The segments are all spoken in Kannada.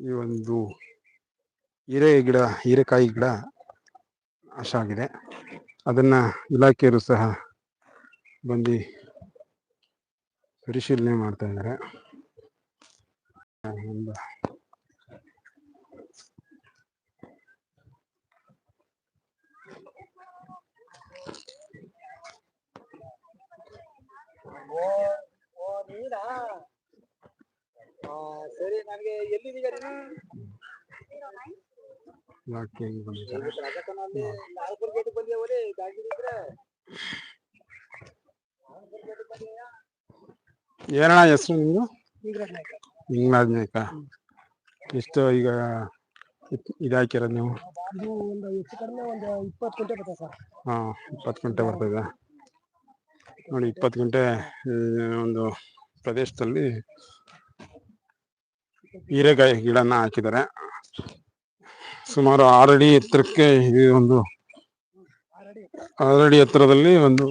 ಈ ಒಂದು ಹೀರೆ ಗಿಡ ಹೀರೆಕಾಯಿ ಗಿಡ ನಾಶ ಆಗಿದೆ. ಅದನ್ನ ಇಲಾಖೆಯವರು ಸಹ ಬಂದು ಪರಿಶೀಲನೆ ಮಾಡ್ತಾ ಇದ್ದಾರೆ. ಓ ಓ ಆ, ಸರಿ ನನಗೆ ರಜಕನಲ್ಲಿ ನಾಲ್ಕೂರು ಗೇಟ್ ಇದ್ರೆ? ಏನಣ್ಣ ಹೆಸರು ನಿಮ್ದು? ಇಂಗ್ಲಾಜ್ ನಾಯ್ಕ ಎಷ್ಟು ಈಗ ಇದ್- ಇದಾಕಿರೋದು ನೀವು? ಒಂದು ಹೆಚ್ಚು ಕಡಿಮೆ ಒಂದು ಇಪ್ಪತ್ತು ಗಂಟೆ ಬರ್ತದೆ ಸರ್. ಹಾ ಇಪ್ಪತ್ತು ಗಂಟೆ ಬರ್ತದೆ? ನೋಡಿ ಇಪ್ಪತ್ತು ಗಂಟೆ ಒಂದು ಪ್ರದೇಶದಲ್ಲಿ ಹೀರೆಕಾಯಿ ಗಿಡನ ಹಾಕಿದ್ದಾರೆ. ಸುಮಾರು ಆರಡಿ ಎತ್ತರಕ್ಕೆ ಇದು ಒಂದು ಆರಡಿ ಎತ್ತರದಲ್ಲಿ ಒಂದು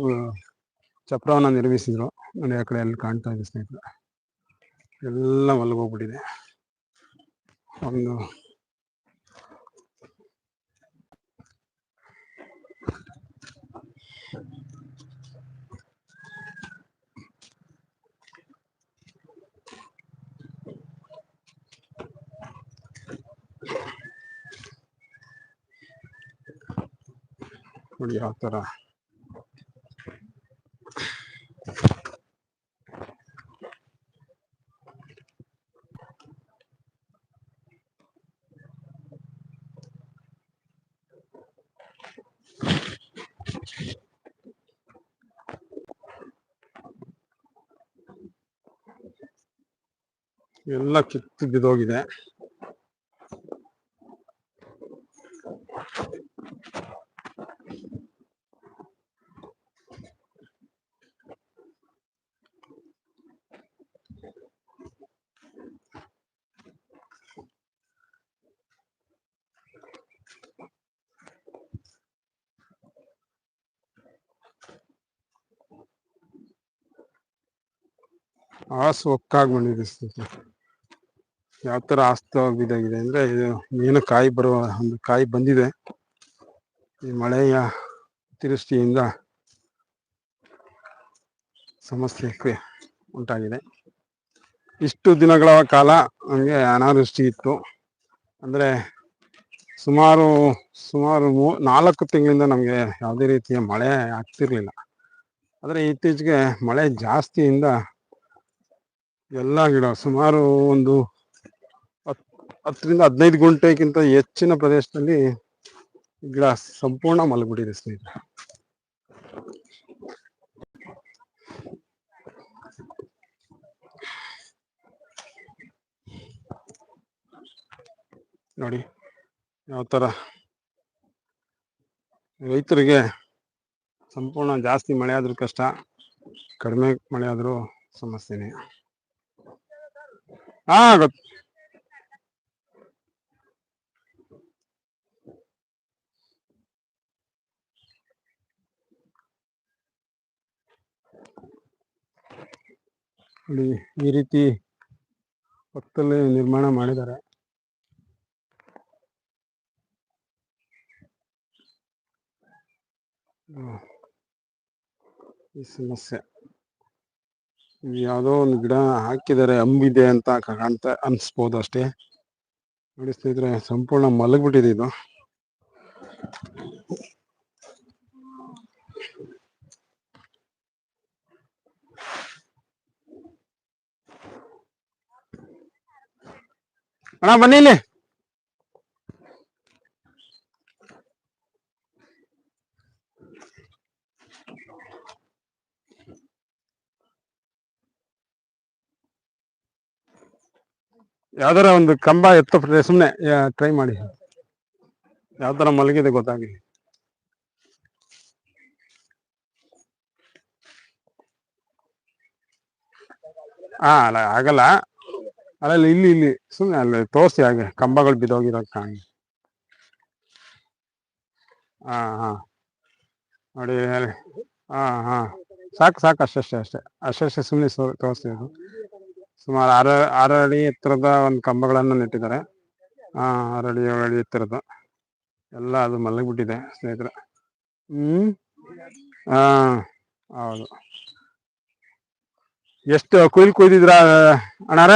ಚಪ್ರವನ್ನ ನಿರ್ಮಿಸಿದ್ರು. ನೋಡಿ, ಆ ಕಡೆ ಅಲ್ಲಿ ಕಾಣ್ತಾ ಇದೆ ಸ್ನೇಹಿತರೆ. ಎಲ್ಲ ಮಲಗೋಗ್ಬಿಟ್ಟಿದೆ. ಒಂದು ನೋಡಿ ಯಾವ ತರ ಎಲ್ಲ ಕಿತ್ತು ಬಿದ್ದೋಗಿದೆ. ಹಾಸು ಒಕ್ಕಾಗಿ ಬಂದಿದೆ ಯಾವ ಥರ ಆಸ್ತವಾಗಿ ಬಿದ್ದಾಗಿದೆ ಅಂದ್ರೆ ಇದು ಏನು ಕಾಯಿ ಬರುವ ಒಂದು ಕಾಯಿ ಬಂದಿದೆ. ಈ ಮಳೆಯ ಅತಿವೃಷ್ಟಿಯಿಂದ ಸಮಸ್ಯೆ ಉಂಟಾಗಿದೆ. ಇಷ್ಟು ದಿನಗಳ ಕಾಲ ನಮಗೆ ಅನಾವೃಷ್ಟಿ ಇತ್ತು. ಅಂದ್ರೆ ಸುಮಾರು ಸುಮಾರು ಮೂ, ನಾಲ್ಕು ತಿಂಗಳಿಂದ ನಮಗೆ ಯಾವುದೇ ರೀತಿಯ ಮಳೆ ಆಗ್ತಿರಲಿಲ್ಲ. ಆದರೆ ಇತ್ತೀಚೆಗೆ ಮಳೆ ಜಾಸ್ತಿಯಿಂದ ಎಲ್ಲ ಗಿಡ, ಸುಮಾರು ಒಂದು ಹತ್, ಹತ್ತರಿಂದ ಹದಿನೈದು ಗುಂಟೆಗಿಂತ ಹೆಚ್ಚಿನ ಪ್ರದೇಶದಲ್ಲಿ ಗಿಡ ಸಂಪೂರ್ಣ ಮಲಗಿಬಿಟ್ಟಿದೆ ಸ್ನೇಹಿತರೆ. ನೋಡಿ, ಯಾವ ಥರ ರೈತರಿಗೆ ಸಂಪೂರ್ಣ ಜಾಸ್ತಿ ಮಳೆ ಆದರೂ ಕಷ್ಟ, ಕಡಿಮೆ ಮಳೆ ಆದ್ರೂ ಸಮಸ್ಯೆನೆ. ಹಾ ಗೊತ್ತು. ನೋಡಿ ಈ ರೀತಿ ಪಕ್ಕದಲ್ಲಿ ನಿರ್ಮಾಣ ಮಾಡಿದ್ದಾರೆ. ಈ ಸಮಸ್ಯೆ. ಯಾವುದೋ ಒಂದು ಗಿಡ ಹಾಕಿದ್ದಾರೆ, ಅಂಬಿದೆ ಅಂತ ಕಾಣ್ತಾ, ಅನ್ಸ್ಬೋದು ಅಷ್ಟೇ. ನೋಡಿ ಸ್ನೇಹಿತರೆ, ಸಂಪೂರ್ಣ ಮಲಗ್ಬಿಟ್ಟಿದೆ ಇದು. ಅಣ್ಣ, ಬನ್ನಿ ಯಾವ್ದಾರ ಒಂದು ಕಂಬ ಎತ್ತ ಸುಮ್ಮನೆ ಟ್ರೈ ಮಾಡಿ. ಯಾವ ಮಲಗಿದೆ ಗೊತ್ತಾಗಿ ಹಾ ಅಲ್ಲ, ಆಗಲ್ಲ. ಅಲ್ಲ ಇಲ್ಲಿ ಇಲ್ಲಿ ಸುಮ್ಮನೆ ಅಲ್ಲಿ ತೋರಿಸಿ ಹಾಗೆ, ಕಂಬಗಳು ಬಿದ್ದೋಗಿರೋ ಕಾಣಿ ಹಾ ಹಾ. ನೋಡಿ. ಹಾ ಹಾ. ಸಾಕು ಸಾಕು, ಅಷ್ಟೇ ಅಷ್ಟೇ ಅಷ್ಟೇ. ಸುಮ್ಮನೆ ತೋರಿಸ್ತಿರೋದು ಸುಮಾರು ಆರ ಆರು ಅಡಿ ಎತ್ತರದ ಒಂದು ಕಂಬಗಳನ್ನು ನೆಟ್ಟಿದ್ದಾರೆ. ಆರು ಅಡಿ ಏಳು ಅಡಿ ಎತ್ತರದ. ಎಲ್ಲ ಅದು ಮಲಗಿಬಿಟ್ಟಿದೆ ಸ್ನೇಹಿತರೆ. ಹ್ಮ್? ಹಾ ಹೌದು. ಎಷ್ಟು ಕುಯ್ಲು ಕುಯ್ದಿದ್ರ ಅಣ್ಣಾರ?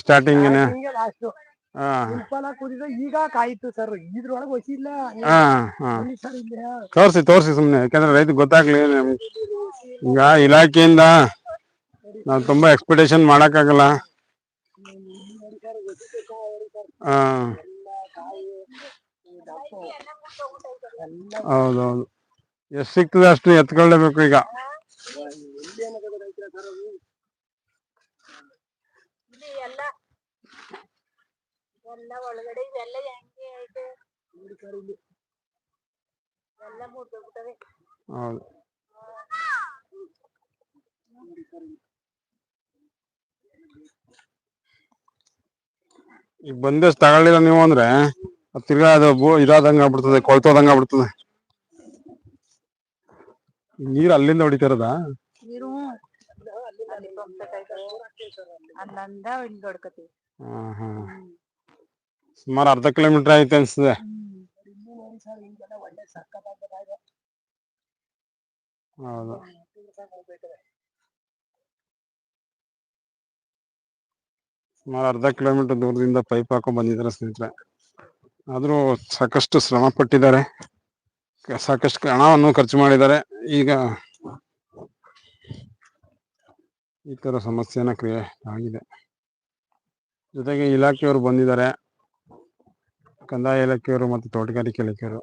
ಸ್ಟಾರ್ಟಿಂಗ್ ಈಗ ಕಾಯಿತು ಸರ್ ಇದ್ರೊಳಗೆ ಹೊಸಿಲ್ಲ ಹಾ ಸರ್ ಇಲ್ಲಿ ತೋರ್ಸಿ ತೋರ್ಸಿ ಸುಮ್ನೆ. ಯಾಕಂದ್ರೆ ರೈತ ಗೊತ್ತಾಗ್ಲಿ ಈಗ ಇಲಾಖೆಯಿಂದ ನಾವು ತುಂಬಾ ಎಕ್ಸ್ಪೆಕ್ಟೇಷನ್ ಮಾಡಕ್ಕಾಗಲ್ಲ. ಹೌದೌದು. ಎಷ್ಟು ಸಿಗ್ತದೆ ಅಷ್ಟು ಎತ್ಕೊಳ್ಳೇಬೇಕು ಈಗ. ಇಲ್ಲಿ ಎಲ್ಲ ಎಲ್ಲ ಒಳಗಡೆ ಇವೆಲ್ಲ ಹೆಂಗೆ ಐತೆ ಎಲ್ಲ ಮುರ್ದೋಗ್ಬಿಟ್ಟವೆ ಹೌದು ಈಗ ಬಂದಷ್ಟು ತಗೊಳ್ಳಿಲ್ಲ ನೀವು ಅಂದ್ರೆ ಅದ್ ತಿರ್ಗಾ ಅದು ಬೋ ಇದಾದಂಗ ಆಗ್ಬಿಡ್ತದೆ ಕೊಳ್ತೋದಂಗ ಆಗ್ಬಿಡ್ತದೆ. ನೀರ್ ಅಲ್ಲಿಂದ ಹೊಡಿತಿರೋದಾ? ನೀರು ಅಲ್ಲಿಂದ ಹೊಡ್ಕತೀವಿ ಸುಮಾರು ಅರ್ಧ ಕಿಲೋಮೀಟರ್ ಐತೆ ಅನ್ಸ್ತದೆ. ಸಕ್ಕತ್ತಾಗಿದೆ ಹೌದು. ಸುಮಾರು ಅರ್ಧ ಕಿಲೋಮೀಟರ್ ದೂರದಿಂದ ಪೈಪ್ ಹಾಕೊಂಡ್ ಬಂದಿದ್ದಾರೆ ಸ್ನೇಹಿತರೆ. ಆದರೂ ಸಾಕಷ್ಟು ಶ್ರಮ ಪಟ್ಟಿದ್ದಾರೆ. ಸಾಕಷ್ಟು ಹಣವನ್ನು ಖರ್ಚು ಮಾಡಿದ್ದಾರೆ. ಈಗ ಈ ಥರ ಸಮಸ್ಯೆನ ಕ್ರಿಯೆ ಆಗಿದೆ. ಜೊತೆಗೆ ಇಲಾಖೆಯವರು ಬಂದಿದ್ದಾರೆ. ಕಂದಾಯ ಇಲಾಖೆಯವರು ಮತ್ತು ತೋಟಗಾರಿಕೆ ಇಲಾಖೆಯವರು.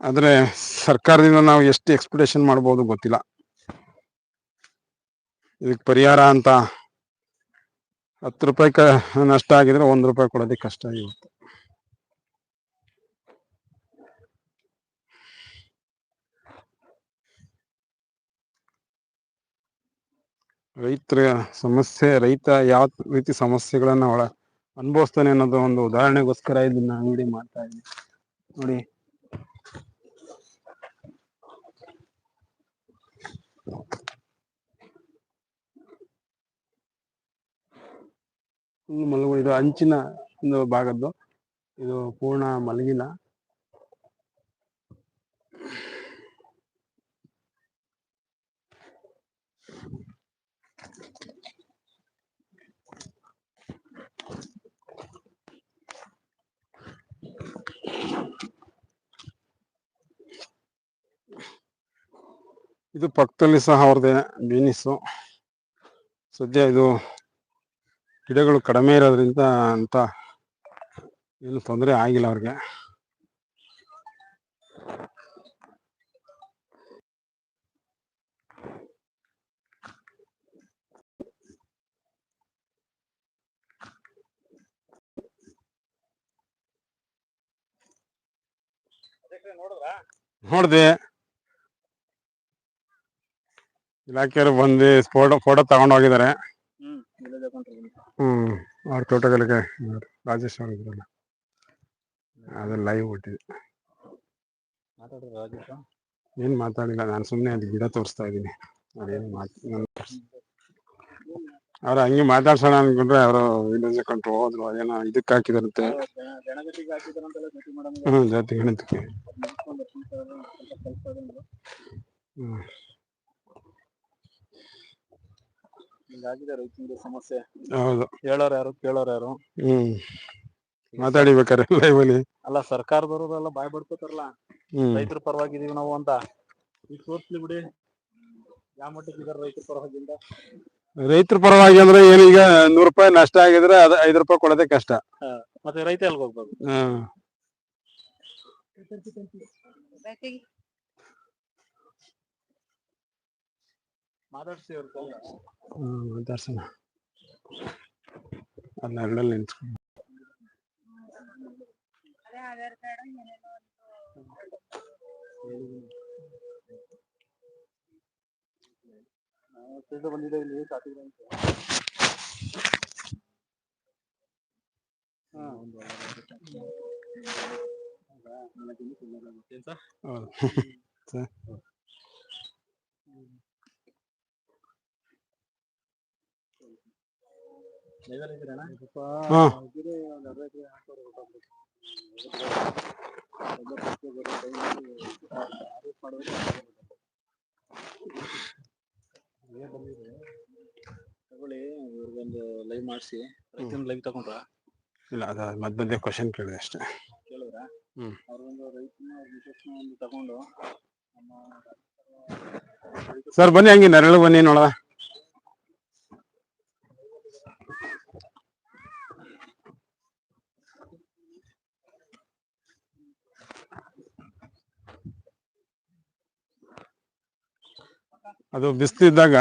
ಆದರೆ ಸರ್ಕಾರದಿಂದ ನಾವು ಎಷ್ಟು ಎಕ್ಸ್ಪೆಕ್ಟೇಷನ್ ಮಾಡ್ಬೋದು ಗೊತ್ತಿಲ್ಲ. ಇದಕ್ಕೆ ಪರಿಹಾರ ಅಂತ ಹತ್ತು ರೂಪಾಯಿ ಕ ನಷ್ಟ ಆಗಿದ್ರೆ ಒಂದು ರೂಪಾಯಿ ಕೊಡೋದಕ್ಕೆ ಕಷ್ಟ ಇವತ್ತು ರೈತರ ಸಮಸ್ಯೆ, ರೈತ ಯಾವ ರೀತಿ ಸಮಸ್ಯೆಗಳನ್ನ ಒಳ ಅನುಭವಿಸ್ತಾನೆ ಅನ್ನೋದು ಒಂದು ಉದಾಹರಣೆಗೋಸ್ಕರ ಇದನ್ನ ಅಂಗಡಿ ಮಾಡ್ತಾ ಇದ್ದೀನಿ. ನೋಡಿ. ಮಲಗು ಇದು ಅಂಚಿನ ಒಂದು ಭಾಗದ್ದು. ಇದು ಪೂರ್ಣ ಮಲಗಿಲ್ಲ ಇದು ಪಕ್ಕದಲ್ಲಿ ಸಹ ಅವ್ರದ್ದೇ ಬೀನಿಸು ಸದ್ಯ ಇದು ಗಿಡಗಳು ಕಡಿಮೆ ಇರೋದ್ರಿಂದ ಅಂತ ಏನು ತೊಂದರೆ ಆಗಿಲ್ಲ ಅವ್ರಿಗೆ. ನೋಡ್ದೆ. ಇಲಾಖೆಯವರು ಬಂದು ಫೋಟೋ ಫೋಟೋ ತಗೊಂಡು ಹೋಗಿದ್ದಾರೆ. ಹ್ಮ್ ಅವ್ರ ತೋಟಗಾರಿಕೆ ರಾಜೇಶ್ ಅವ್ರು ಇದ್ರಲ್ಲ. ಅದು ಲೈವ್ ಹುಟ್ಟಿದೆ. ಏನ್ ಮಾತಾಡಿಲ್ಲ ನಾನು ಸುಮ್ಮನೆ ಅದು ಗಿಡ ತೋರಿಸ್ತಾ ಇದ್ದೀನಿ. ಅದೇನು ಮಾತು ಅವ್ರು ಹಂಗೆ ಮಾತಾಡ್ಸೋಣ ಅನ್ಕೊಂಡ್ರೆ ಅವರು ವಿಲೇಜ್ ಕಂಟ್ರು ಹೋದ್ರು ಅದೇನೋ ಇದಕ್ಕೆ ಹಾಕಿದಾರಂತೆ. ಹ್ಞೂ ಜಾತಿ ಗಣಿತಕ್ಕೆ ಹ್ಮ್. ಹಿಂಗಾಗಿದೆ ರೈತರಿಗೆ ಸಮಸ್ಯೆ. ಹೌದು. ಹೇಳೋರು ಯಾರು ಕೇಳೋರು ಯಾರು? ಹ್ಮ್. ಮಾತಾಡಿಬೇಕಾರೆ ಲೈವಲ್ಲಿ ಅಲ್ಲ. ಸರ್ಕಾರದವ್ರೆಲ್ಲ ಬಾಯ್ ಬಡ್ಕೋತಾರಲ್ಲ? ಹ್ಮ್. ರೈತರ ಪರವಾಗಿದೀವಿ ನಾವು ಅಂತ. ಈಗ ತೋರಿಸ್ಲಿ ಬಿಡಿ. ಯಾವ ಮಟ್ಟಕ್ಕೆ ಇದಾರೆ ರೈತರ ಪರವಾಗಿಂದ? ರೈತರ ಪರವಾಗಿ ಅಂದ್ರೆ ಏನೀಗ ನೂರು ರೂಪಾಯಿ ನಷ್ಟ ಆಗಿದ್ರೆ ಅದ ಐದು ರೂಪಾಯಿ ಕೊಡೋದೇ ಕಷ್ಟ. ಮತ್ತೆ ರೈತ ಎಲ್ಗ್ ಹೋಗ್ಬೋದು? ಹ್ಮ್ ಬೇಕಿಗೆ ಮಾತಾಡ್ಸಿ ಅವ್ರ ಹ್ಮ್ ಮಾತಾಡ್ಸೋಣ. ಅದ್ ನೆರಳಲ್ಲಿ ನಿಂತ್ಕೊಂಡು ಬಂದಿದೆ ಇಲ್ಲಿ ಹೌದು? ಸ- ಲೈವಲ್ಲಿದ್ದೀರಣ್ಣ? ಹಾ. ಇದ್ರೆ ಒಂದ್ ಅರ್ಧ ಎಕ್ರೆ ಹಾಕೋರು ಗೊತ್ತಾಗ್ಬೇಕು. ಒಂಬತ್ತು ಎಕ್ರೆ ಬರೋ ಟೈಮಲ್ಲಿ harvest ಮಾಡೋದು ಏನ್ ಬಂದಿದೆ? ತಗೊಳ್ಳಿ ಇವ್ರಿಗೊಂದು ಲೈವ್ ಮಾಡಿಸಿ. ರೈತನ ಲೈವ್ ತಗೊಂಡ್ರ? ಇಲ್ಲ ಅದ ಮಧ್ಯ ಮಧ್ಯೆ ಕ್ವಶನ್ ಕೇಳಿದೆ ಅಷ್ಟೇ. ಕೇಳಿದ್ರ? ಹ್ಮ್. ಅವ್ರಿಗೊಂದು ರೈತನ ವಿಶೇಷ ಒಂದು ತಗೊಂಡು ನಮ್ಮ ಸರ್ ಬನ್ನಿ ಹಂಗೆ ನೆರಳು ಬನ್ನಿ ನೋಡ ಅದು ಬಿಸಿಲಿದ್ದಾಗ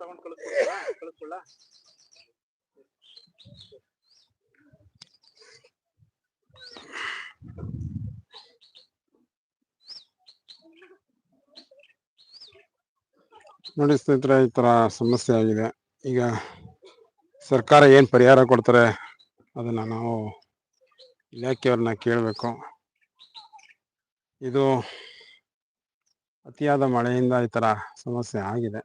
ತಗೊಂಡ್ ಕಳಿಸ್ಕೊಡ್ಲಾ? ಕಳಿಸ್ಕೊಳ್ಳ ನೋಡಿ ಸ್ನೇಹಿತರೆ ಈ ತರ ಸಮಸ್ಯೆ ಆಗಿದೆ. ಈಗ ಸರ್ಕಾರ ಏನು ಪರಿಹಾರ ಕೊಡ್ತಾರೆ ಅದನ್ನ ನಾವು ಇಲಾಖೆಯವ್ರನ್ನ ಕೇಳಬೇಕು. ಇದು ಅತಿಯಾದ ಮಳೆಯಿಂದ ಈ ತರ ಸಮಸ್ಯೆ ಆಗಿದೆ.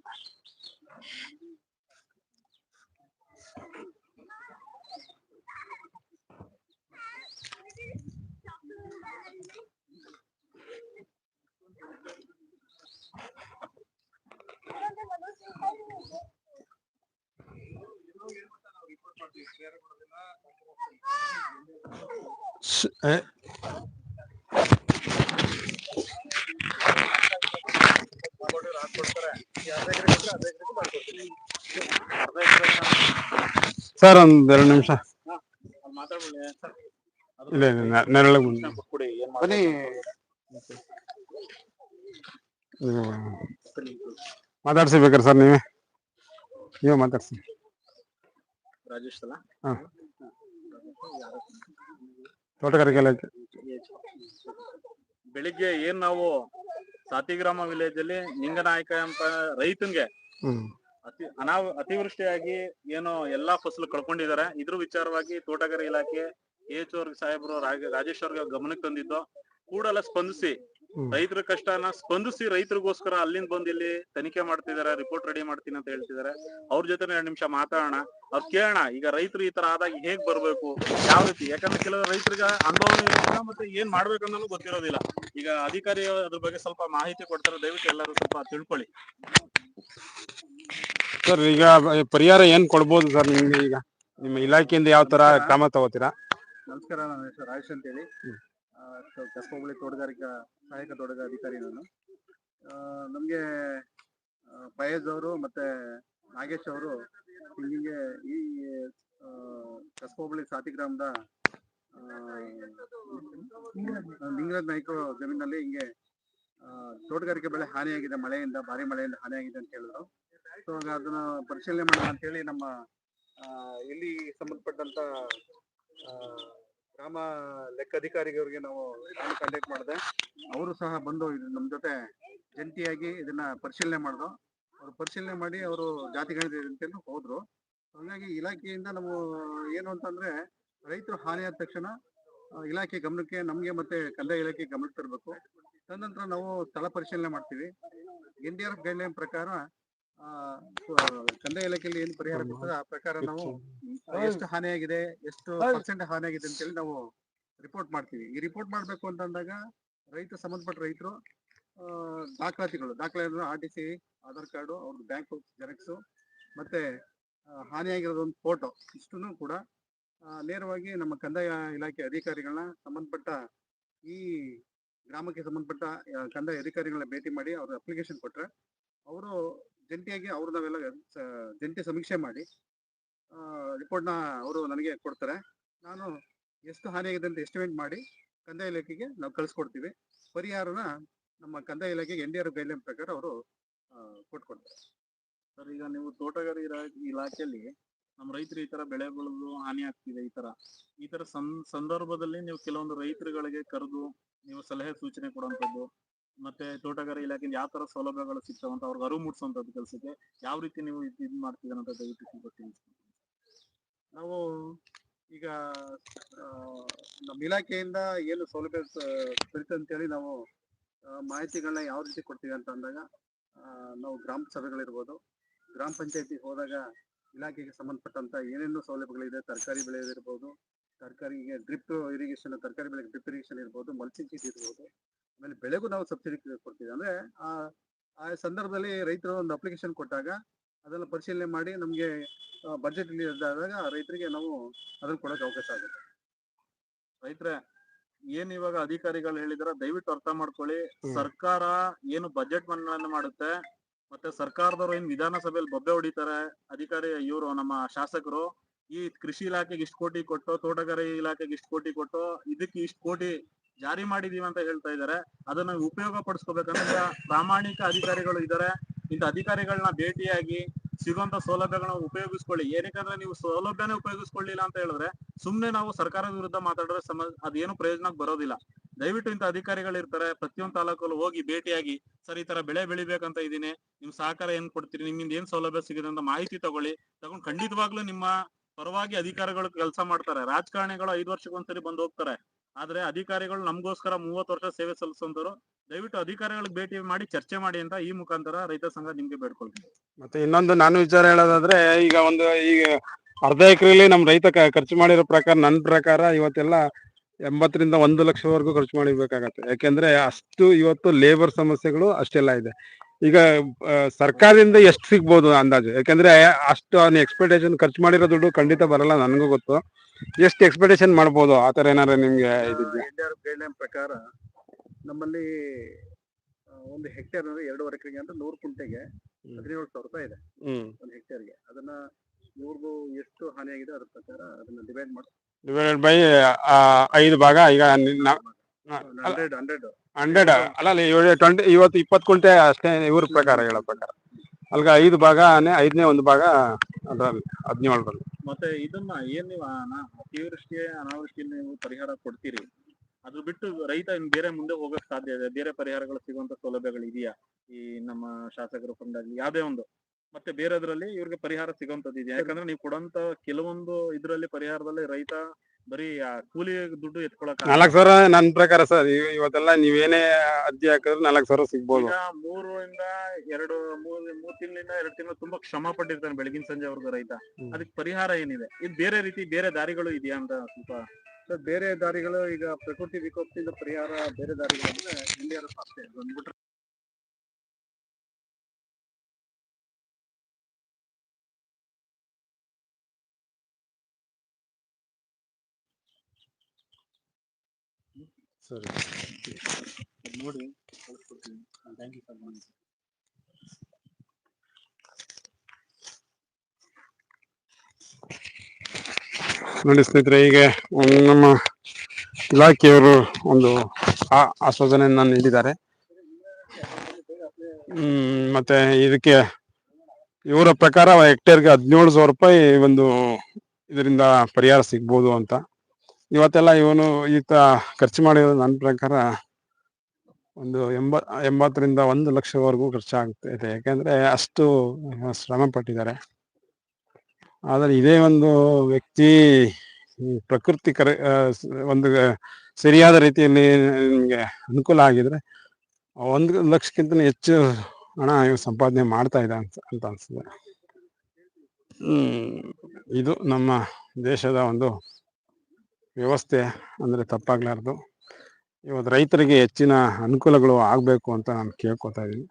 ಸರ್ ಒಂದ್ ಎರಡು ನಿಮಿಷ. ಇಲ್ಲ ಇಲ್ಲ ನೆ- ನೆರಳಿಗೆ ಬನ್ನಿ. ಮಾತಾಡ್ಸಿ ಬೇಕಾರೆ ಸರ್ ನೀವೇ. ನೀವೇ ಮಾತಾಡ್ಸಿ. ರಾಜೇಶ್ ಅಲ್ಲ ಹಾಂ. ತೋಟಗಾರಿಕೆ ಇಲಾಖೆ ಬೆಳಿಗ್ಗೆ ಏನ್ ನಾವು ಸಾತಿಗ್ರಾಮ ವಿಲೇಜ್ ಅಲ್ಲಿ ನಿಂಗನಾಯಕ ಅಂತ ರೈತನ್ಗೆ ಅನಾವ ಅತಿವೃಷ್ಟಿಯಾಗಿ ಏನು ಎಲ್ಲಾ ಫಸಲು ಕಳ್ಕೊಂಡಿದ್ದಾರೆ. ಇದ್ರ ವಿಚಾರವಾಗಿ ತೋಟಗಾರಿಕೆ ಇಲಾಖೆ ಎಚ್ ಅವ್ರ ಸಾಹೇಬ್ರು ರಾಜ- ರಾಜೇಶ್ ಅವ್ರಿಗೆ ಗಮನಕ್ಕೆ ತಂದಿದ್ದು ಕೂಡಲೇ ಸ್ಪಂದಿಸಿ. ರೈತರ ಕಷ್ಟನ ಸ್ಪಂದಿಸಿ ರೈತರಿಗೋಸ್ಕರ ಅಲ್ಲಿಂದ ಬಂದು ಇಲ್ಲಿ ತನಿಖೆ ಮಾಡ್ತಿದ್ದಾರೆ ರಿಪೋರ್ಟ್ ರೆಡಿ ಮಾಡ್ತೀನಿ ಅಂತ ಹೇಳ್ತಿದ್ದಾರೆ. ಅವ್ರ ಜೊತೆ ಎರಡು ನಿಮಿಷ ಮಾತಾಡೋಣ. ಅವ್ರು ಕೇಳೋಣ ಈಗ ರೈತರು ಈ ತರ ಆದಾಗ ಹೇಗ್ ಬರ್ಬೇಕು? ಯಾವ ರೀತಿ? ಯಾಕಂದ್ರೆ ಕೆಲವು ರೈತರಿಗೆ ಅನುಭವ ಇರೋದಿಲ್ಲ ಮತ್ತೆ ಏನ್ ಮಾಡ್ಬೇಕು ಅನ್ನೋದು ಗೊತ್ತಿರೋದಿಲ್ಲ. ಈಗ ಅಧಿಕಾರಿ ಅದ್ರ ಬಗ್ಗೆ ಸ್ವಲ್ಪ ಮಾಹಿತಿ ಕೊಡ್ತಾರೆ ದಯವಿಟ್ಟು ಎಲ್ಲರೂ ಸ್ವಲ್ಪ ತಿಳ್ಕೊಳ್ಳಿ. ಸರ್ ಈಗ ಪರಿಹಾರ ಏನ್ ಕೊಡ್ಬೋದು ಸರ್ ನಿಮ್ಗೆ ಈಗ? ನಿಮ್ಮ ಇಲಾಖೆಯಿಂದ ಯಾವ ತರ ಕ್ರಮ ತಗೋತೀರಾ? ನಮಸ್ಕಾರ ನನ್ನ ಹೆಸರು ರಾಜೇಶ್ ಅಂತೇಳಿ. ಹೇಳಿ ಕ- ಕಸ್ಬ ತೋಟಗಾರಿಕಾ ಸಹಾಯಕ ತೋಟಗಾರಿಕಾ ಅಧಿಕಾರಿ ನಾನು. ನಮಗೆ ನಮ್ಗೆ ಆ, ಅವರು ಮತ್ತೆ ನಾಗೇಶ್ ಅವರು ಹಿಂಗೆ ಈ ಆ, ಕಸ್ಬ ಸಾತಿ ಗ್ರಾಮದ ಲಿಂಗರಾಜ್ ನಾಯ್ಕ ಜಮೀನಲ್ಲಿ ಹಿಂಗೆ ತೋಟಗಾರಿಕೆ ಬೆಳೆ ಹಾನಿಯಾಗಿದೆ, ಮಳೆಯಿಂದ, ಭಾರಿ ಮಳೆಯಿಂದ ಹಾನಿಯಾಗಿದೆ ಅಂತ ಹೇಳಿದ್ರು. ಸೊ ಅದನ್ನ ಪರಿಶೀಲನೆ ಮಾಡೋಣ ಅಂತ ಹೇಳಿ ನಮ್ಮ ಇಲ್ಲಿ ಸಂಬಂಧಪಟ್ಟಂತ ಗ್ರಾಮ ಲೆಕ್ಕಾಧಿಕಾರಿಗಳಿಗೆ ನಾವು ನಾನು ಕಾಂಟ್ಯಾಕ್ಟ್ ಮಾಡಿದೆ. ಅವರು ಸಹ ಬಂದು ನಮ್ಮ ಜೊತೆ ಜಂಟಿಯಾಗಿ ಇದನ್ನ ಪರಿಶೀಲನೆ ಮಾಡಿದ್ರು. ಅವರು ಪರಿಶೀಲನೆ ಮಾಡಿ ಅವರು ಜಾತಿ ಗಣಿತ ಅಂತೇಳಿ ಹೋದ್ರು. ಹಾಗಾಗಿ ಇಲಾಖೆಯಿಂದ ನಾವು ಏನು ಅಂತಂದ್ರೆ ರೈತರು ಹಾನಿಯಾದ ತಕ್ಷಣ ಇಲಾಖೆ ಗಮನಕ್ಕೆ ನಮಗೆ ಮತ್ತೆ ಕಂದಾಯ ಇಲಾಖೆ ಗಮನಕ್ಕೆ ತರಬೇಕು. ತದನಂತರ ನಾವು ಸ್ಥಳ ಪರಿಶೀಲನೆ ಮಾಡ್ತೀವಿ. N D R guideline ಪ್ರಕಾರ ಕಂದಾಯ ಇಲಾಖೆಯಲ್ಲಿ ಏನು ಪರಿಹಾರ ಆ ಪ್ರಕಾರ ನಾವು ಎಷ್ಟು ಹಾನಿಯಾಗಿದೆ, ಎಷ್ಟು ಪರ್ಸೆಂಟ್ ಹಾನಿಯಾಗಿದೆ ಅಂತೇಳಿ ನಾವು ರಿಪೋರ್ಟ್ ಮಾಡ್ತೀವಿ. ಈ ರಿಪೋರ್ಟ್ ಮಾಡ್ಬೇಕು ಅಂತಂದಾಗ ರೈತ ಸಂಬಂಧಪಟ್ಟ ರೈತರು ದಾಖಲಾತಿಗಳು ದಾಖಲೆ R T C, Aadhaar card ಅವ್ರದ್ದು ಬ್ಯಾಂಕ್, ಜೆರಾಕ್ಸು, ಮತ್ತೆ ಹಾನಿಯಾಗಿರೋದೊಂದು ಫೋಟೋ ಇಷ್ಟನ್ನು ಕೂಡ ನೇರವಾಗಿ ನಮ್ಮ ಕಂದಾಯ ಇಲಾಖೆ ಅಧಿಕಾರಿಗಳನ್ನ ಸಂಬಂಧಪಟ್ಟ ಈ ಗ್ರಾಮಕ್ಕೆ ಸಂಬಂಧಪಟ್ಟ ಕಂದಾಯ ಅಧಿಕಾರಿಗಳನ್ನ ಭೇಟಿ ಮಾಡಿ ಅವ್ರ ಅಪ್ಲಿಕೇಶನ್ ಕೊಟ್ರೆ ಅವರು ಜಂಟಿಯಾಗಿ ಅವ್ರು ನಾವೆಲ್ಲ ಜಂಟಿ ಸಮೀಕ್ಷೆ ಮಾಡಿ ರಿಪೋರ್ಟ್ನ ಅವರು ನನಗೆ ಕೊಡ್ತಾರೆ. ನಾನು ಎಷ್ಟು ಹಾನಿಯಾಗಿದೆ ಅಂತ ಎಸ್ಟಿಮೇಟ್ ಮಾಡಿ ಕಂದಾಯ ಇಲಾಖೆಗೆ ನಾವು ಕಳಿಸ್ಕೊಡ್ತೀವಿ. ಪರಿಹಾರನ ನಮ್ಮ ಕಂದಾಯ ಇಲಾಖೆಗೆ ಎನ್ ಡಿ ಆರ್ ಗೈಡ್ಲೈನ್ ಪ್ರಕಾರ ಅವರು ಕೊಟ್ಕೊಡ್ತಾರೆ. ಸರ್, ಈಗ ನೀವು ತೋಟಗಾರಿಕೆ ಇಲಾ- ಇಲಾಖೆಯಲ್ಲಿ ನಮ್ಮ ರೈತರು ಈ ತರ ಬೆಳೆ ಬೆಳೆದು ಹಾನಿ ಆಗ್ತಿದೆ ಈ ತರ. ಈ ತರ ಸಂದರ್ಭದಲ್ಲಿ ನೀವು ಕೆಲವೊಂದು ರೈತರುಗಳಿಗೆ ಕರೆದು ನೀವು ಸಲಹೆ ಸೂಚನೆ ಕೊಡುವಂತದ್ದು ಮತ್ತೆ ತೋಟಗಾರ ಇಲಾಖೆಯಿಂದ ಯಾವ ತರ ಸೌಲಭ್ಯಗಳು ಸಿಗ್ತಾವಂತ ಅವ್ರಿಗೆ ಅರಿವು ಮೂಡಿಸುವಂತದ್ದು ಕೆಲಸಕ್ಕೆ, ಯಾವ ರೀತಿ ನೀವು ಇದು ಮಾಡ್ತಿದ್ದೀರ ಅಂತ ದಯವಿಟ್ಟು ತಿಳಿಸಿ ನಾವು ಈಗ ನಮ್ಮ ಇಲಾಖೆಯಿಂದ ಏನು ಸೌಲಭ್ಯ ಹೇಳಿ ನಾವು ಮಾಹಿತಿಗಳನ್ನ ಯಾವ ರೀತಿ ಕೊಡ್ತೀವಿ ಅಂತ ಅಂದಾಗ ನಾವು ಗ್ರಾಮ ಸಭೆಗಳಿರ್ಬೋದು. ಗ್ರಾಮ ಪಂಚಾಯತಿ ಹೋದಾಗ ಇಲಾಖೆಗೆ ಸಂಬಂಧಪಟ್ಟಂತ ಏನೇನು ಸೌಲಭ್ಯಗಳಿದೆ ತರಕಾರಿ ಬೆಳೆಯೋದಿರ್ಬೋದು ತರಕಾರಿಗೆ ಡ್ರಿಪ್ ಇರಿಗೇಷನ್ ತರಕಾರಿ ಬೆಳೆಗೆ ಡ್ರಿಪ್ ಇರಿಗೇಷನ್ ಇರ್ಬೋದು ಮಲ್ಚಿಂಗ್ ಚೀಟ್ ಇರ್ಬೋದು ಆಮೇಲೆ ಬೆಳೆಗೂ ನಾವು ಸಬ್ಸಿಡಿ ಕೊಡ್ತೀವಿ. ಅಂದ್ರೆ ಆ ಆ ಸಂದರ್ಭದಲ್ಲಿ ರೈತರು ಒಂದು ಅಪ್ಲಿಕೇಶನ್ ಕೊಟ್ಟಾಗ ಅದನ್ನ ಪರಿಶೀಲನೆ ಮಾಡಿ ನಮಗೆ ಬಜೆಟ್ ಆದಾಗ ರೈತರಿಗೆ ನಾವು ಅದನ್ನ ಕೊಡೋಕೆ ಅವಕಾಶ ಆಗುತ್ತೆ. ರೈತರ ಏನ್ ಇವಾಗ ಅಧಿಕಾರಿಗಳು ಹೇಳಿದಾರ ದಯವಿಟ್ಟು ಅರ್ಥ ಮಾಡ್ಕೊಳ್ಳಿ. ಸರ್ಕಾರ ಏನು ಬಜೆಟ್ ಮನ್ನಣೆ ಮಾಡುತ್ತೆ ಮತ್ತೆ ಸರ್ಕಾರದವರು ಏನ್ ವಿಧಾನಸಭೆಯಲ್ಲಿ ಬೊಬ್ಬೆ ಹೊಡಿತಾರೆ, ಅಧಿಕಾರಿ ಇವರು ನಮ್ಮ ಶಾಸಕರು, ಈ ಕೃಷಿ ಇಲಾಖೆಗೆ ಇಷ್ಟು ಕೋಟಿ ಕೊಟ್ಟು, ತೋಟಗಾರಿಕೆ ಇಲಾಖೆಗೆ ಇಷ್ಟು ಕೋಟಿ ಕೊಟ್ಟು, ಇದಕ್ಕೆ ಇಷ್ಟು ಕೋಟಿ ಜಾರಿ ಮಾಡಿದೀವಿ ಅಂತ ಹೇಳ್ತಾ ಇದಾರೆ. ಅದನ್ನ ಉಪಯೋಗ ಪಡಿಸ್ಕೋಬೇಕಂದ್ರೆ ಪ್ರಾಮಾಣಿಕ ಅಧಿಕಾರಿಗಳು ಇದಾರೆ. ಇಂಥ ಅಧಿಕಾರಿಗಳನ್ನ ಭೇಟಿಯಾಗಿ ಸಿಗುವಂತ ಸೌಲಭ್ಯಗಳನ್ನ ಉಪಯೋಗಿಸ್ಕೊಳ್ಳಿ. ಏನಕ್ಕಂದ್ರೆ ನೀವು ಸೌಲಭ್ಯನೇ ಉಪಯೋಗಿಸ್ಕೊಳ್ಳಿಲ್ಲ ಅಂತ ಹೇಳಿದ್ರೆ ಸುಮ್ನೆ ನಾವು ಸರ್ಕಾರದ ವಿರುದ್ಧ ಮಾತಾಡಿದ್ರೆ ಸಮ ಅದೇನು ಪ್ರಯೋಜನಕ್ಕೆ ಬರೋದಿಲ್ಲ. ದಯವಿಟ್ಟು ಇಂಥ ಅಧಿಕಾರಿಗಳು ಇರ್ತಾರೆ ಪ್ರತಿಯೊಂದು ತಾಲೂಕಲ್ಲೂ ಹೋಗಿ ಭೇಟಿಯಾಗಿ, ಸರ್, ಈ ತರ ಬೆಳೆ ಬೆಳಿಬೇಕಂತ ಇದೀನಿ ನಿಮ್ ಸಹಕಾರ ಏನ್ ಕೊಡ್ತೀರಿ, ನಿಮ್ಮಿಂದ ಏನ್ ಸೌಲಭ್ಯ ಸಿಗಿದೆ ಅಂತ ಮಾಹಿತಿ ತಗೊಳ್ಳಿ. ತಗೊಂಡ್ ಖಂಡಿತವಾಗ್ಲೂ ನಿಮ್ಮ ಪರವಾಗಿ ಅಧಿಕಾರಿಗಳು ಕೆಲಸ ಮಾಡ್ತಾರೆ. ರಾಜಕಾರಣಿಗಳು ಐದು ವರ್ಷಕ್ಕೊಂದ್ಸರಿ ಬಂದು ಹೋಗ್ತಾರೆ. ಆದ್ರೆ ಅಧಿಕಾರಿಗಳು ನಮಗೋಸ್ಕರ ಮೂವತ್ತು ವರ್ಷ ಸೇವೆ ಸಲ್ಲಿಸುವಂತವ್ರು ದಯವಿಟ್ಟು ಅಧಿಕಾರಿಗಳಿಗೆ ಭೇಟಿ ಮಾಡಿ ಚರ್ಚೆ ಮಾಡಿ ಅಂತ ಈ ಮುಖಾಂತರ ರೈತ ಸಂಘ ನಿಮ್ಗೆ ಬೇಡ್ಕೊಳ್ತೀನಿ. ಮತ್ತೆ ಇನ್ನೊಂದು ನಾನು ವಿಚಾರ ಹೇಳೋದಾದ್ರೆ, ಈಗ ಒಂದು ಈಗ ಅರ್ಧ ಎಕರೆಯಲ್ಲಿ ನಮ್ ರೈತ ಖರ್ಚು ಮಾಡಿರೋ ಪ್ರಕಾರ, ನನ್ನ ಪ್ರಕಾರ ಇವತ್ತೆಲ್ಲ ಎಂಬತ್ತರಿಂದ ಒಂದು ಲಕ್ಷವರೆಗೂ ಖರ್ಚು ಮಾಡಬೇಕಾಗತ್ತೆ. ಯಾಕೆಂದ್ರೆ ಅಷ್ಟು ಇವತ್ತು ಲೇಬರ್ ಸಮಸ್ಯೆಗಳು ಅಷ್ಟೆಲ್ಲ ಇದೆ. ಈಗ ಸರ್ಕಾರದಿಂದ ಎಷ್ಟು ಸಿಗ್ಬೋದು ಅಂದಾಜು? ಯಾಕೆಂದ್ರೆ ಅಷ್ಟು ಅವ್ನ ಎಕ್ಸ್ಪೆಕ್ಟೇಷನ್ ಖರ್ಚು ಮಾಡಿರೋ ದುಡ್ಡು ಖಂಡಿತ ಬರಲ್ಲ ನನಗೂ ಗೊತ್ತು. ಎಷ್ಟು ಎಕ್ಸ್ಪೆಕ್ಟೇಷನ್ ಮಾಡ್ಬೋದು ಆ ಥರ ಏನಾರ ನಿಮ್ಗೆ ಗೈಡ್ಲೈನ್ ಪ್ರಕಾರ ನಮ್ಮಲ್ಲಿ ಒಂದು ಹೆಕ್ಟೇರ್ ಅಂದ್ರೆ ಎರಡೂವರೆ ಎಕರೆಗೆ ಅಂದ್ರೆ ನೂರು ಕುಂಟೆಗೆ. ಹದಿನೇಳು ಸಾವಿರ ರೂಪಾಯಿ ಇದೆ. ಒಂದು ಹೆಕ್ಟೇರ್ಗೆ ಅದನ್ನ ಇವ್ರಿಗೂ ಎಷ್ಟು ಹಾನಿಯಾಗಿದೆ ಅದ್ರ ಪ್ರಕಾರ ಅದನ್ನ ಡಿವೈಡ್ ಮಾಡಿ. ಡಿವೈಡೆಡ್ ಬೈ ಐದು ಭಾಗ ಈಗ ಹಂಡ್ರೆಡ್ ಅಲ್ಲ ಅಲ್ಲ ಟ್ವೆಂಟಿ ಇವತ್ತು ಇಪ್ಪತ್ತು ಕುಂಟೆ ಅಷ್ಟೇ ಇವ್ರ ಪ್ರಕಾರ ಹೇಳೋ ಪ್ರಕಾರ. ಅಲ್ಗ ಐದು ಭಾಗನೇ ಐದನೇ ಒಂದು ಭಾಗ ಅದ್ರಲ್ಲಿ ಹದಿನೇಳರಲ್ಲಿ. ಮತ್ತೆ ಇದನ್ನ ಏನ್ ನೀವು ಅತಿವೃಷ್ಟಿ ಅನಾವೃಷ್ಟಿ ನೀವು ಪರಿಹಾರ ಕೊಡ್ತೀರಿ? ಅದ್ರ ಬಿಟ್ಟು ರೈತ ಇನ್ ಬೇರೆ ಮುಂದೆ ಹೋಗಕ್ ಸಾಧ್ಯ ಇದೆ. ಬೇರೆ ಪರಿಹಾರಗಳು ಸಿಗುವಂತ ಸೌಲಭ್ಯಗಳು ಇದೆಯಾ? ಈ ನಮ್ಮ ಶಾಸಕರ ಫಂಡ್ ಆಗ್ಲಿ ಯಾವ್ದೇ ಒಂದು. ಮತ್ತೆ ಬೇರೆದ್ರಲ್ಲಿ ಇವ್ರಿಗೆ ಪರಿಹಾರ ಸಿಗುವಂತದ್ದು ಇದೆ. ಯಾಕಂದ್ರೆ ನೀವು ಕೊಡಂತ ಕೆಲವೊಂದು ಇದ್ರಲ್ಲಿ ಪರಿಹಾರದಲ್ಲಿ ರೈತ ಬರೀ ಆ ಕೂಲಿ ದುಡ್ಡು ಎತ್ಕೊಳಕ್ ನಾಲ್ಕು ಸಾವಿರ ನನ್ನ ಪ್ರಕಾರ ಸರ್ ಇವತ್ತೆಲ್ಲ ನೀವೇನೇ ಅರ್ಜಿ ಹಾಕಿದ್ರೆ ನಾಲ್ಕು ಸಾವಿರ ಸಿಗ್ಬೋದು. ಈಗ ಮೂರರಿಂದ ಎರಡು ಮೂರ್ ಮೂರ್ ತಿಂಗಳಿಂದ ಎರಡು ತಿಂಗಳು ತುಂಬಾ ಕ್ಷಮ ಪಟ್ಟಿರ್ತಾನೆ ಬೆಳಗಿನ ಸಂಜೆವರೆಗೂ ರೈತ. ಅದಕ್ಕೆ ಪರಿಹಾರ ಏನಿದೆ? ಇದು ಬೇರೆ ರೀತಿ ಬೇರೆ ದಾರಿಗಳು ಇದೆಯಾ ಅಂತ ಸ್ವಲ್ಪ ಸರ್ ಬೇರೆ ದಾರಿಗಳು ಈಗ ಪ್ರಕೃತಿ ವಿಕೋಪದಿಂದ ಪರಿಹಾರ ಬೇರೆ ದಾರಿಗಳು ಅಂದ್ರೆ ಇಂಡಿಯಾದ ಅಷ್ಟೇ. ಬಂದ್ಬಿಟ್ರೆ ಸರಿ. ನೋಡಿ ಕಳ್ಸ್ಕೊಡ್ತೀನಿ. ಥ್ಯಾಂಕ್ ಯು ಸರ್ ನೋಡಿ ಸ್ನೇಹಿತರೆ ಈಗ ನಮ್ಮ ಇಲಾಖೆಯವರು ಒಂದು ಆ- ಆಶ್ವಾಸನೆಯನ್ನ ನೀಡಿದ್ದಾರೆ. ಹ್ಮ್ ಮತ್ತೆ ಇದಕ್ಕೆ ಇವರ ಪ್ರಕಾರ ಹೆಕ್ಟೇರ್ಗೆ ಹದಿನೇಳು ಸಾವಿರ ರೂಪಾಯಿ ಒಂದು ಇದರಿಂದ ಪರಿಹಾರ ಸಿಗ್ಬೋದು ಅಂತ. ಇವತ್ತೆಲ್ಲ ಇವನು ಈತ ಖರ್ಚು ಮಾಡಿರೋದು ನನ್ನ ಪ್ರಕಾರ ಒಂದು ಎಂಬ ಎಂಬತ್ತರಿಂದ ಒಂದು ಲಕ್ಷವರೆಗೂ ಖರ್ಚಾಗ್ತೈತೆ ಇದೆ. ಯಾಕಂದ್ರೆ ಅಷ್ಟು ಶ್ರಮ ಪಟ್ಟಿದ್ದಾರೆ. ಆದರೆ ಇದೇ ಒಂದು ವ್ಯಕ್ತಿ ಪ್ರಕೃತಿ ಕರೆ ಒಂದು ಸರಿಯಾದ ರೀತಿಯಲ್ಲಿ ನಿಮಗೆ ಅನುಕೂಲ ಆಗಿದ್ರೆ ಒಂದು ಲಕ್ಷಕ್ಕಿಂತ ಹೆಚ್ಚು ಹಣ ಇವ್ ಸಂಪಾದನೆ ಮಾಡ್ತಾ ಇದ್ದ ಅಂತ ಅಂತ ಅನ್ಸುತ್ತೆ. ಹ್ಮ್. ಇದು ನಮ್ಮ ದೇಶದ ಒಂದು ವ್ಯವಸ್ಥೆ ಅಂದರೆ ತಪ್ಪಾಗ್ಲಾರ್ದು. ಇವತ್ತು ರೈತರಿಗೆ ಹೆಚ್ಚಿನ ಅನುಕೂಲಗಳು ಆಗಬೇಕು ಅಂತ ನಾನು ಕೇಳ್ಕೊತಾ ಇದ್ದೀನಿ.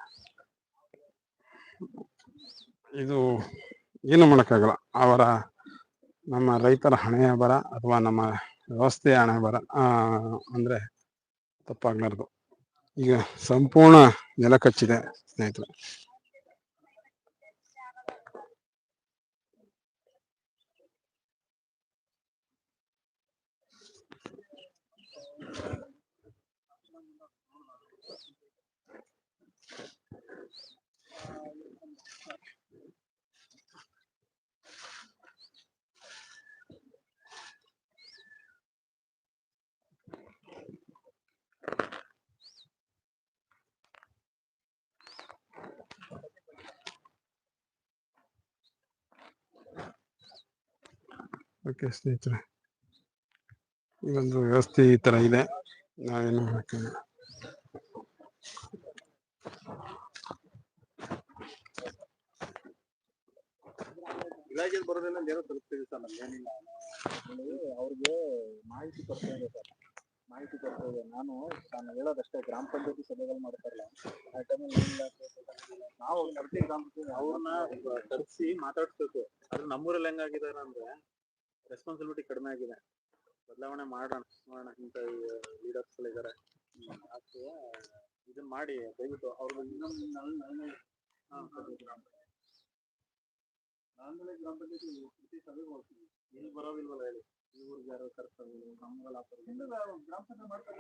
ಇದು ಏನು ಮಾಡೋಕ್ಕಾಗಲ್ಲ. ಅವರ ನಮ್ಮ ರೈತರ ಹಣೆಯ ಬರ ಅಥವಾ ನಮ್ಮ ವ್ಯವಸ್ಥೆಯ ಹಣೆ ಬರ ಅಂದರೆ ತಪ್ಪಾಗ್ಲಾರ್ದು. ಈಗ ಸಂಪೂರ್ಣ ನೆಲ ಕಚ್ಚಿದೆ ಸ್ನೇಹಿತರೆ. Aquí estoy traída. Cuando yo estoy traída, nadie no me. ಇಲಾಖೆಯಲ್ಲಿ ಬರೋದ್ರಿಂದ ಏನೋ ತಲುಪ್ತೀವಿ ಸರ್ ನಮ್ಗೇನಿಲ್ಲ ಅವ್ರಿಗೆ ಮಾಹಿತಿ ಕೊಡ್ತಾ ಇದೆ ಸರ್. ಮಾಹಿತಿ ಕೊಡ್ತಾ ಇದೆ ನಾನು ನಾನು ಹೇಳೋದಷ್ಟೇ ಗ್ರಾಮ ಪಂಚಾಯತಿ ಸಭೆಗಳು ಮಾಡ್ತಾರಲ್ಲ ಆ ಟೈಮಲ್ಲಿ ನಾವು ಪ್ರತಿ ಗ್ರಾಮ ಪಂಚಾಯತಿ ಅವ್ರನ್ನ ಕರೆಸಿ ಮಾತಾಡ್ಸ್ಬೇಕು. ಆದ್ರೆ ನಮ್ಮೂರಲ್ಲಿ ಹೆಂಗಾಗಿದ್ದಾರೆ ಅಂದ್ರೆ ರೆಸ್ಪಾನ್ಸಿಬಿಲಿಟಿ ಕಡಿಮೆ ಆಗಿದೆ. ಬದಲಾವಣೆ ಮಾಡೋಣ ನೋಡೋಣ ಇಂಥ ಲೀಡರ್ಸ್ಗಳಿದ್ದಾರೆ ಇದನ್ನ ಮಾಡಿ ದಯವಿಟ್ಟು ಅವ್ರಿಗೆ ಇನ್ನೊಂದು ಸರಿ, ಗ್ರಾಮ ಪಂಚಾಯತಿ. ಹೋಗ್ತೀವಿ. ಇಲ್ಲಿ ಹೇಳಿ? ಈ ಊರಿಗೆ ಯಾರು ನಮ್ಮಲ್ಲ ಗ್ರಾಮ ಪಂಚಾಯತ್ ಮಾಡ್ತಾರೆ.